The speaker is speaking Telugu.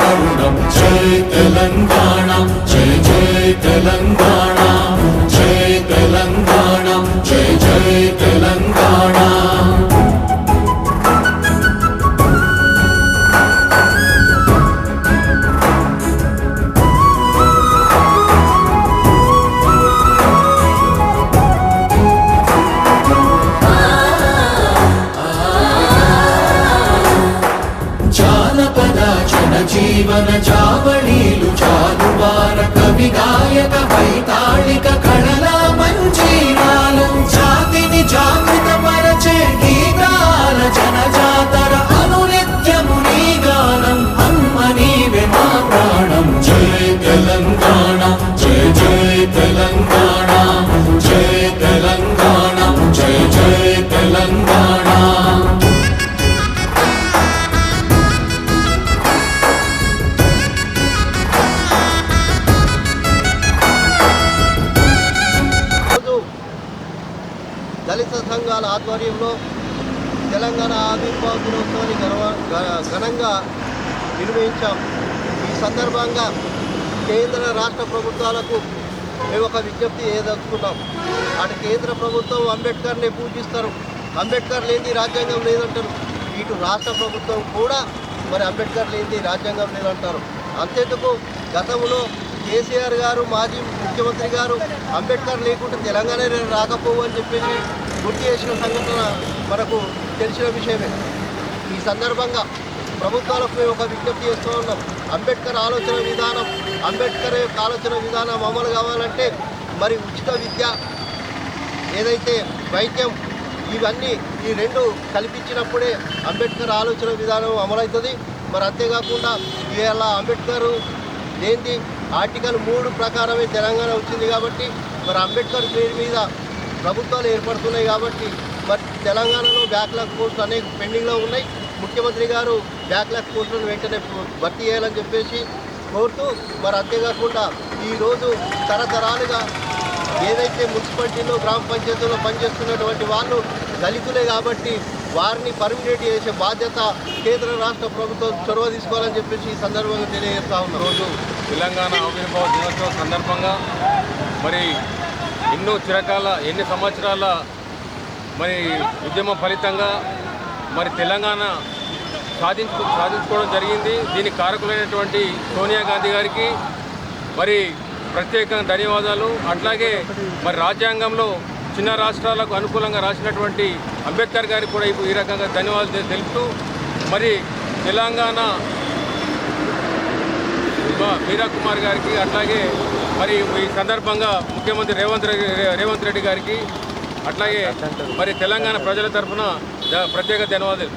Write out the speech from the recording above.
కరుణం జై తెలంగాణ. మన చావళీలు చాలువార కవి గాయక వైతాళిక దళిత సంఘాల ఆధ్వర్యంలో తెలంగాణ ఆవిర్భావ దినోత్సవాన్ని ఘనవ- ఘనంగా నిర్వహించాం. ఈ సందర్భంగా కేంద్ర రాష్ట్ర ప్రభుత్వాలకు మేము ఒక విజ్ఞప్తి ఏదలుచుకున్నాం అటు కేంద్ర ప్రభుత్వం అంబేద్కర్ని పూజిస్తారు. అంబేద్కర్ లేని రాజ్యాంగం లేదంటారు. ఇటు రాష్ట్ర ప్రభుత్వం కూడా మరి అంబేద్కర్ లేని రాజ్యాంగం లేదంటారు. అంతేందుకు గతంలో కేసీఆర్ గారు మాజీ ముఖ్యమంత్రి గారు అంబేద్కర్ లేకుంటే తెలంగాణ రాకపోవు అని చెప్పేసి గుర్తు చేసిన సంఘటన మనకు తెలిసిన విషయమే. ఈ సందర్భంగా ప్రభుత్వాలకు మేము ఒక విజ్ఞప్తి చేస్తూ ఉన్నాం. అంబేద్కర్ ఆలోచన విధానం అంబేద్కర్ యొక్క ఆలోచన విధానం అమలు కావాలంటే మరి ఉచిత విద్య ఏదైతే వైద్యం ఇవన్నీ ఈ రెండు కల్పించినప్పుడే అంబేద్కర్ ఆలోచన విధానం అమలవుతుంది. మరి అంతేకాకుండా ఇవాళ అంబేద్కర్ ఏంటి ఆర్టికల్ మూడు ప్రకారమే తెలంగాణ వచ్చింది కాబట్టి మరి అంబేద్కర్ పేరు మీద ప్రభుత్వాలు ఏర్పడుతున్నాయి కాబట్టి బట్ తెలంగాణలో బ్యాక్లాగ్ పోస్టులు అనేక పెండింగ్లో ఉన్నాయి. ముఖ్యమంత్రి గారు బ్యాక్లాగ్ పోస్టులను వెంటనే భర్తీ చేయాలని చెప్పేసి కోరుతూ మరి అంతేకాకుండా ఈరోజు తరతరాలుగా ఏదైతే మున్సిపాలిటీలో గ్రామ పంచాయతీలో పనిచేస్తున్నటువంటి వాళ్ళు దళితులే కాబట్టి వారిని పర్మినేట్ చేసే బాధ్యత కేంద్ర రాష్ట్ర ప్రభుత్వం చొరవ తీసుకోవాలని చెప్పేసి ఈ సందర్భంగా తెలియజేస్తా ఉన్నాం. రోజు తెలంగాణ ఆవిర్భావ దినోత్సవం సందర్భంగా మరి ఎన్నో చిరకాల ఎన్ని సంవత్సరాల మరి ఉద్యమ ఫలితంగా మరి తెలంగాణ సాధించు సాధించుకోవడం జరిగింది. దీనికి కారకులైనటువంటి సోనియా గాంధీ గారికి మరి ప్రత్యేకంగా ధన్యవాదాలు. అట్లాగే మరి రాజ్యాంగంలో చిన్న రాష్ట్రాలకు అనుకూలంగా రాసినటువంటి అంబేద్కర్ గారికి కూడా ఇప్పుడు ఈ రకంగా ధన్యవాదాలు తెలుపుతూ మరి తెలంగాణ మా మీరా కుమార్ గారికి అట్లాగే మరి ఈ సందర్భంగా ముఖ్యమంత్రి రేవంత్ రెడ్డి రేవంత్ రెడ్డి గారికి అట్లాగే మరి తెలంగాణ ప్రజల తరఫున ప్రత్యేక ధన్యవాదాలు.